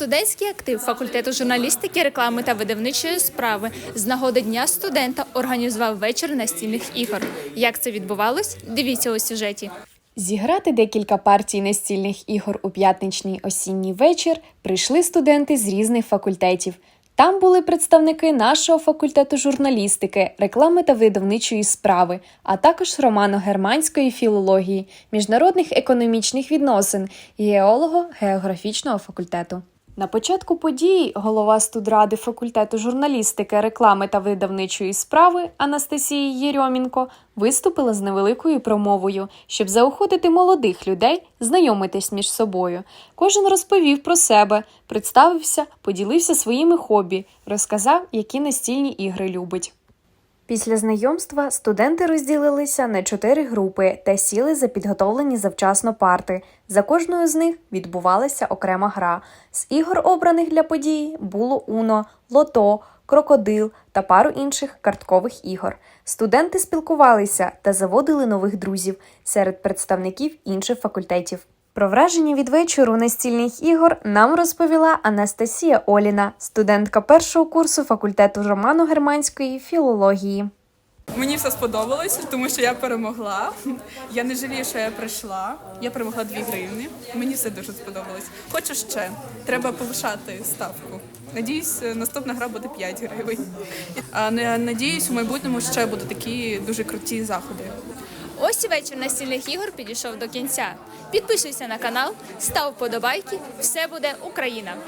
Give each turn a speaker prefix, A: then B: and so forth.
A: Студентський актив факультету журналістики, реклами та видавничої справи з нагоди Дня студента організував вечір настільних ігор. Як це відбувалось? Дивіться у сюжеті.
B: Зіграти декілька партій настільних ігор у п'ятничний осінній вечір прийшли студенти з різних факультетів. Там були представники нашого факультету журналістики, реклами та видавничої справи, а також романо-германської філології, міжнародних економічних відносин геолого-географічного факультету. На початку події голова студради факультету журналістики, реклами та видавничої справи Анастасії Єрьомінко виступила з невеликою промовою, щоб заохотити молодих людей знайомитись між собою. Кожен розповів про себе, представився, поділився своїми хобі, розказав, які настільні ігри любить. Після знайомства студенти розділилися на чотири групи та сіли за підготовлені завчасно парти. За кожною з них відбувалася окрема гра. З ігор, обраних для події, було Уно, Лото, Крокодил та пару інших карткових ігор. Студенти спілкувалися та заводили нових друзів серед представників інших факультетів. Про враження від вечору настільних ігор нам розповіла Анастасія Оліна, студентка першого курсу факультету романо-германської філології.
C: Мені все сподобалося, тому що я перемогла. Я не жалію, що я прийшла. Я перемогла 2 гривні. Мені все дуже сподобалось. Хочу ще. Треба повишати ставку. Надіюсь, наступна гра буде 5 гривень. А не- надіюсь, у майбутньому ще будуть такі дуже круті заходи.
A: Ось і вечір настільних ігор підійшов до кінця. Підписуйся на канал, став вподобайки. Все буде Україна!